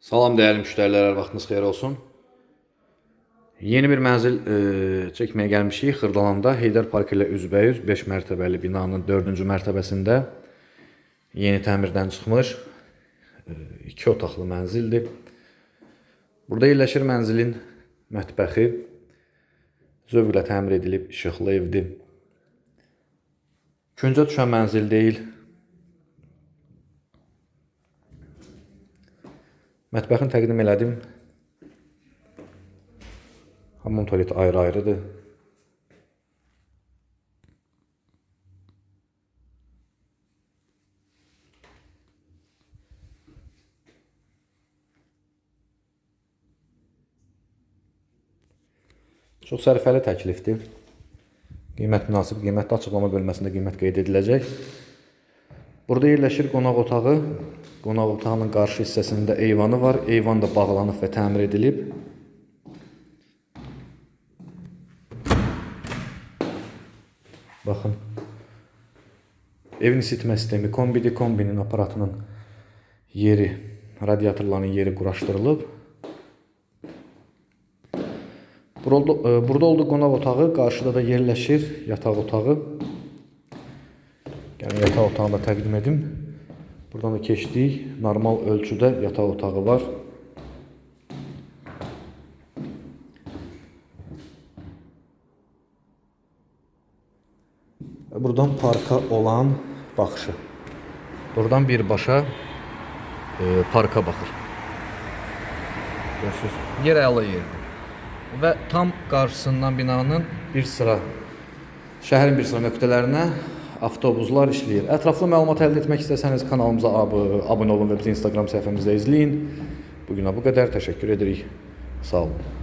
Salam değerli müşteriler, hər vaxtınız xeyir olsun. Yeni bir mənzil e, çəkməyə gəlmişik Xırdalanda Heydər Park ilə üzbəyüz 5 mərtəbəli binanın 4-cü mərtəbəsində yeni təmirdən çıxmış 2 otaqlı mənzildir. Burada yerləşir mənzilin mətbəxi. Zövqlə təmir edilib, işıqlı evdir. Küncə düşən mənzil deyil. Mətbəxini təqdim elədim. Hamam tualeti ayrı-ayrıdır. Çox sərfəli təklifdir. Qiymət münasib, qiymətli açıqlama bölməsində qiymət qeyd ediləcək. Burada yerləşir qonaq otağı. Qonaq otağının qarşı hissəsində eyvanı var. Eyvan da bağlanıb və təmir edilib. Baxın. Evin isitmə sistemi kombidir. Kombinin aparatının yeri, radiatorların yeri quraşdırılıb. Burada, e, burada oldu qonaq otağı, qarşıda da yerləşir yataq otağı. Yəni yataq otağını da təqdim edim. Buradan da keçdik. Normal ölçüdə yataq otağı var. Buradan parka olan baxışı. Buradan birbaşa e, parka baxır. Görürsüz? Yer əla yerdir. Və tam qarşısından binanın bir sıra şəhərin bir sıra nöqtələrinə avtobuslar işləyir. Ətraflı məlumat əldə etmək istəsəniz kanalımıza ab abunə olun və bizi Instagram səhifəmizdə izləyin. Bu günə bu qədər. Təşəkkür edirik. Sağ olun.